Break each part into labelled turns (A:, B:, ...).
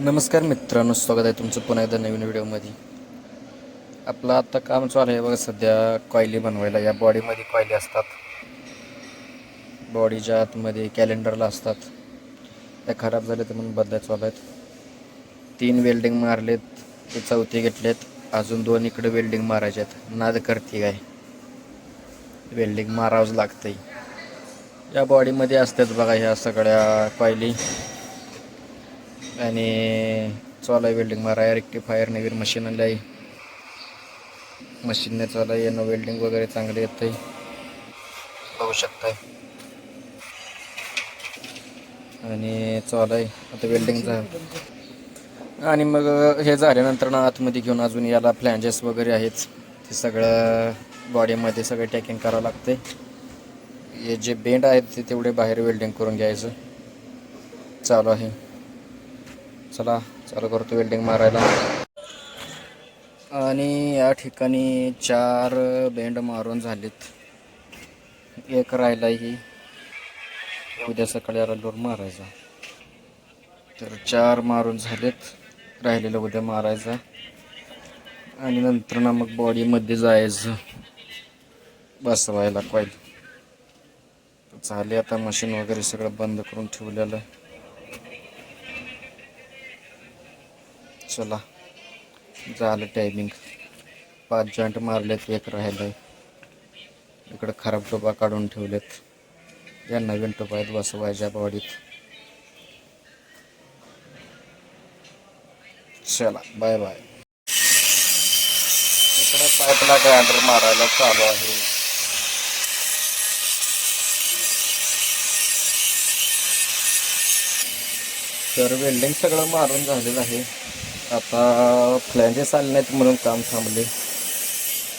A: नमस्कार मित्रांनो स्वागत आहे तुमचं पुन्हा एकदा नवीन व्हिडिओमध्ये. आपलं आता काम चालू आहे बघा सध्या कॉयली बनवायला. या बॉडीमध्ये कॉयली असतात. बॉडीच्या आतमध्ये कॅलेंडरला असतात. त्या खराब झाले तर म्हणून बदलाय चालू आहेत. तीन वेल्डिंग मारलेत ते चौथे घेतलेत. अजून दोन इकडे वेल्डिंग मारायचे आहेत. नाद करते काय? वेल्डिंग मारावंच लागतंय. या बॉडीमध्ये असतात बघा ह्या सगळ्या कॉयली आणि चालू आहे वेल्डिंग मारा रेक्टिफायर नवीन मशीन आलं आहे मशीनने चालू आहे. यानं वेल्डिंग वगैरे चांगले येत आहे बघू शकताय. आणि चालू आहे. आता वेल्डिंग झालं. आणि मग हे झाल्यानंतर ना आतमध्ये घेऊन अजून याला फ्लॅन्जेस वगैरे आहेत. ते सगळं बॉडीमध्ये सगळं टॅकिंग करावं लागते हे जे बेंड आहेत ते तेवढे बाहेर वेल्डिंग करून घ्यायचं. चालू आहे. चला चालू करतो वेल्डिंग मारायला. आणि या ठिकाणी चार बेंड मारून झालेत. एक राहिला ही उद्या सकाळी रल्लोर मारायचा. तर चार मारून झालेत. राहिलेलं उद्या मारायचा. आणि नंतर ना मग बॉडीमध्ये जायचं. बसवायला कॉईल झाले आता मशीन वगैरे सगळं बंद करून ठेवलेलं. आहे चला. झालं टायमिंग पाच जॉईंट मारलेत एक राहिलं इकडं खराब टोपा काढून ठेवलेत. या नवीन टोपा आहेत बसवायच्या बॉडीत चला बाय बाय इकडं पाईपला ग्राइंडर मारायला चालू आहे. तर वेल्डिंग सगळं मारून झालेलं आहे. आता फ्लॅन्जेस आले नाहीत म्हणून काम थांबले.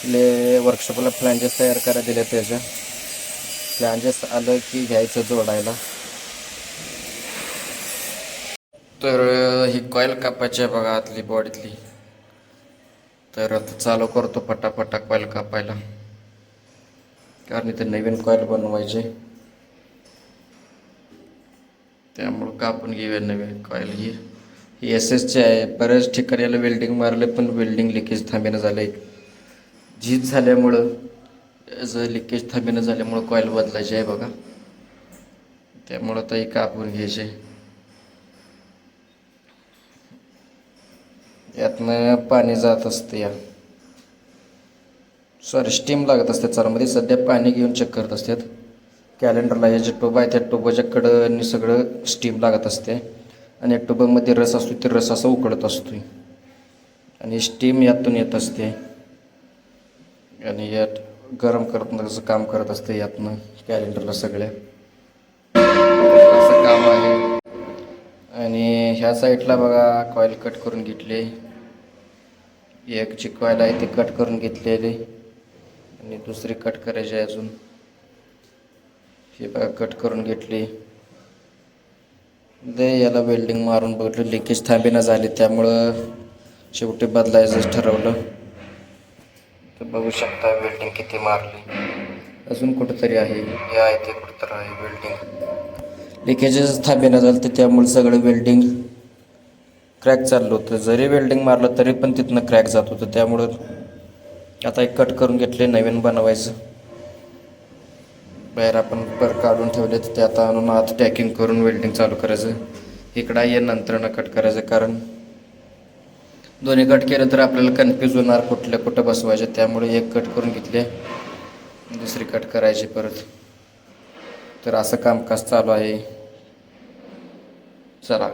A: ले वर्कशॉपला फ्लॅन्जेस तयार करायला दिले त्याच्या. फ्लॅन्जेस आलं की घ्यायचं जोडायला. तर ही कॉईल कापायची आहे बघा आतली बॉडीतली तर आता चालू करतो फटाफटा कॉईल कापायला. कारण इथे नवीन कॉईल बनवायचे. त्यामुळं कापून घेऊया नवीन कॉईल ही. एस एसचे आहे. बऱ्याच ठिकाणी याला वेल्डिंग मारलं पण वेल्डिंग लिकेज थांबेनं झालं आहे झीज झाल्यामुळं याचं लिकेज थांबेनं झाल्यामुळं कॉईल बदलायची आहे बघा. त्यामुळं आता ही कापून घ्यायचे. यातनं पाणी जात असते या. सॉरी स्टीम लागत असते चारामध्ये सध्या पाणी घेऊन चेक करत असतात. कॅलेंडरला याचे टोब टोबा आहे त्या टोबाच्या कडं सगळं स्टीम लागत असते. आणि एक टोबामध्ये रस असतो ते रस असा उकडत असतो आणि स्टीम यातून येत असते. आणि यात गरम करत कसं काम करत असते यातनं कॅलेंडरला सगळ्या. असं काम आहे. आणि ह्या साईडला बघा कॉईल कट करून घेतले. एक जी कॉईल आहे ती कट करून घेतलेली. आणि दुसरी कट करायची आहे अजून. हे बघा कट करून घेतली. दे याला वेल्डिंग मारून बघितलं लिकेज थांबेना झाली त्यामुळं शेवटी बदलायचं ठरवलं. तर बघू शकता वेल्डिंग किती मारली. अजून कुठंतरी आहे. हे आहे ते कुठंतरी आहे वेल्डिंग लिकेजेस थांबेना झालं तर त्यामुळे सगळं वेल्डिंग क्रॅक चाललं होतं. जरी वेल्डिंग मारलं तरी पण तिथनं क्रॅक जात होतं. त्यामुळं आता एक कट करून घेतले नवीन बनवायचं. बाहेर आपण पर काढून ठेवले तर ते आता आणून आत टॅकिंग करून वेल्डिंग चालू करायचं. इकडं ये नंतर न कट करायचं कारण दोन्ही कट केलं तर आपल्याला कन्फ्यूज होणार कुठल्या कुठं बसवायचे त्यामुळे एक कट करून घेतले. दुसरी कट करायची परत. तर असं कामकाज चालू आहे. चला.